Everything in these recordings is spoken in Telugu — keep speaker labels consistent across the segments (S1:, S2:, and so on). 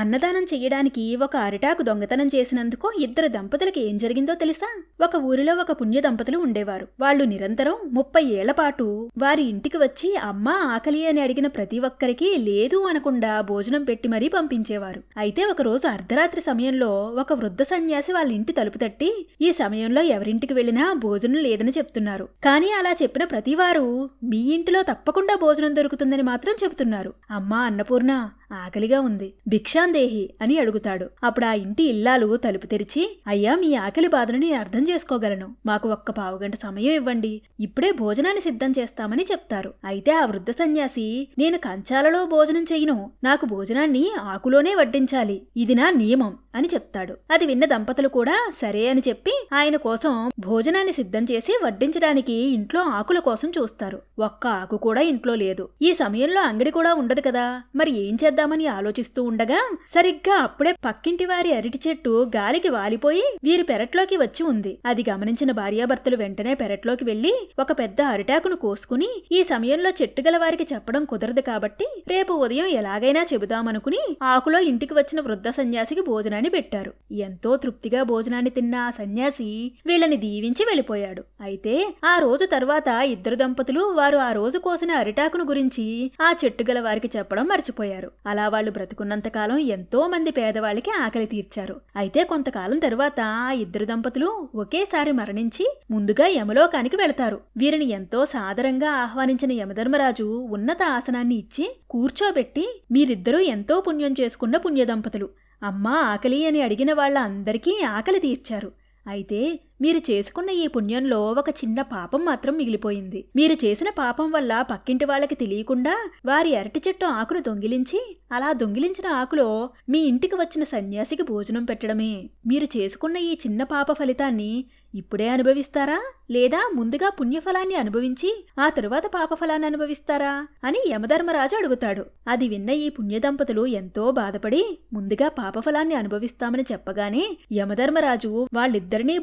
S1: అన్నదానం చెయ్యడానికి ఒక అరిటాకు దొంగతనం చేసినందుకు ఇద్దరు దంపతులకి ఏం జరిగిందో తెలుసా? ఒక ఊరిలో ఒక పుణ్య దంపతులు ఉండేవారు. వాళ్ళు నిరంతరం ముప్పై ఏళ్ళ పాటు వారి ఇంటికి వచ్చి అమ్మ ఆకలి అని అడిగిన ప్రతి ఒక్కరికి లేదు అనకుండా భోజనం పెట్టి మరీ పంపించేవారు. అయితే ఒకరోజు అర్ధరాత్రి సమయంలో ఒక వృద్ధ సన్యాసి వాళ్ళ ఇంటి తలుపు తట్టి ఈ సమయంలో ఎవరింటికి వెళ్ళినా భోజనం లేదని చెప్తున్నారు. కానీ అలా చెప్పిన ప్రతివారు మీ ఇంటిలో తప్పకుండా భోజనం దొరుకుతుందని మాత్రం చెబుతున్నారు. అమ్మా అన్నపూర్ణ ఆకలిగా ఉంది. భిక్షాందేహి అని అడుగుతాడు. అప్పుడు ఆ ఇంటి ఇల్లాలు తలుపు తెరిచి అయ్యా మీ ఆకలి బాధను నేను అర్థం చేసుకోగలను. మాకు ఒక్క పావుగంట సమయం ఇవ్వండి. ఇప్పుడే భోజనాన్ని సిద్ధం చేస్తామని చెప్తారు. అయితే ఆ వృద్ధ సన్యాసి నేను కంచాలలో భోజనం చెయ్యను నాకు భోజనాన్ని ఆకులోనే వడ్డించాలి. ఇది నా నియమం అని చెప్తాడు. అది విన్న దంపతులు కూడా సరే అని చెప్పి ఆయన కోసం భోజనాన్ని సిద్ధం చేసి వడ్డించడానికి ఇంట్లో ఆకుల కోసం చూస్తారు. ఒక్క ఆకు కూడా ఇంట్లో లేదు. ఈ సమయంలో అంగడి కూడా ఉండదు కదా. మరి ఏం చేద్దాం? చేద్దామని ఆలోచిస్తూ ఉండగా సరిగ్గా అప్పుడే పక్కింటి వారి అరటి చెట్టు గాలికి వాలిపోయి వీరి పెరట్లోకి వచ్చి ఉంది. అది గమనించిన భార్యాభర్తలు వెంటనే పెరట్లోకి వెళ్ళి ఒక పెద్ద అరిటాకును కోసుకుని ఈ సమయంలో చెట్టు గల వారికి చెప్పడం కుదరదు కాబట్టి రేపు ఉదయం ఎలాగైనా చెబుదామనుకుని ఆకులో ఇంటికి వచ్చిన వృద్ధ సన్యాసికి భోజనాన్ని పెట్టారు. ఎంతో తృప్తిగా భోజనాన్ని తిన్న ఆ సన్యాసి వీళ్ళని దీవించి వెళ్ళిపోయాడు. అయితే ఆ రోజు తర్వాత ఇద్దరు దంపతులు వారు ఆ రోజు కోసిన అరిటాకును గురించి ఆ చెట్టు గల వారికి చెప్పడం మర్చిపోయారు. అలా వాళ్ళు బ్రతుకున్నంతకాలం ఎంతో మంది పేదవాళ్ళకి ఆకలి తీర్చారు. అయితే కొంతకాలం తరువాత ఆ ఇద్దరు దంపతులు ఒకేసారి మరణించి ముందుగా యమలోకానికి వెళతారు. వీరిని ఎంతో సాదరంగా ఆహ్వానించిన యమధర్మరాజు ఉన్నత ఆసనాన్ని ఇచ్చి కూర్చోబెట్టి మీరిద్దరూ ఎంతో పుణ్యం చేసుకున్న పుణ్యదంపతులు. అమ్మ అమ్మా ఆకలి అని అడిగిన వాళ్ళ అందరికీ ఆకలి తీర్చారు. అయితే మీరు చేసుకున్న ఈ పుణ్యంలో ఒక చిన్న పాపం మాత్రం మిగిలిపోయింది. మీరు చేసిన పాపం వల్ల పక్కింటి వాళ్ళకి తెలియకుండా వారి అరటి చెట్టు ఆకును దొంగిలించి అలా దొంగిలించిన ఆకులో మీ ఇంటికి వచ్చిన సన్యాసికి భోజనం పెట్టడమే. మీరు చేసుకున్న ఈ చిన్న పాప ఫలితాన్ని ఇప్పుడే అనుభవిస్తారా? లేదా ముందుగా పుణ్యఫలాన్ని అనుభవించి ఆ తరువాత పాపఫలాన్ని అనుభవిస్తారా? అని యమధర్మరాజు అడుగుతాడు. అది విన్న ఈ పుణ్య దంపతులు ఎంతో బాధపడి ముందుగా పాపఫలాన్ని అనుభవిస్తామని చెప్పగానే యమధర్మరాజు వాళ్ళిద్దరినీ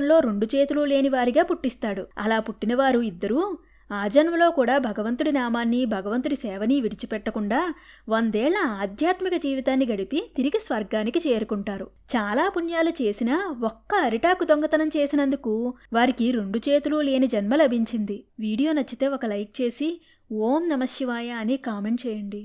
S1: భూలోకంలో రెండు చేతులు లేని వారిగా పుట్టిస్తాడు. అలా పుట్టినవారు ఇద్దరూ ఆ జన్మలో కూడా భగవంతుడి నామాన్ని భగవంతుడి సేవని విడిచిపెట్టకుండా వందేళ్ళ ఆధ్యాత్మిక జీవితాన్ని గడిపి తిరిగి స్వర్గానికి చేరుకుంటారు. చాలా పుణ్యాలు చేసినా ఒక్క అరిటాకు దొంగతనం చేసినందుకు వారికి రెండు చేతులు లేని జన్మ లభించింది. వీడియో నచ్చితే ఒక లైక్ చేసి ఓం నమ శివాయ అని కామెంట్ చేయండి.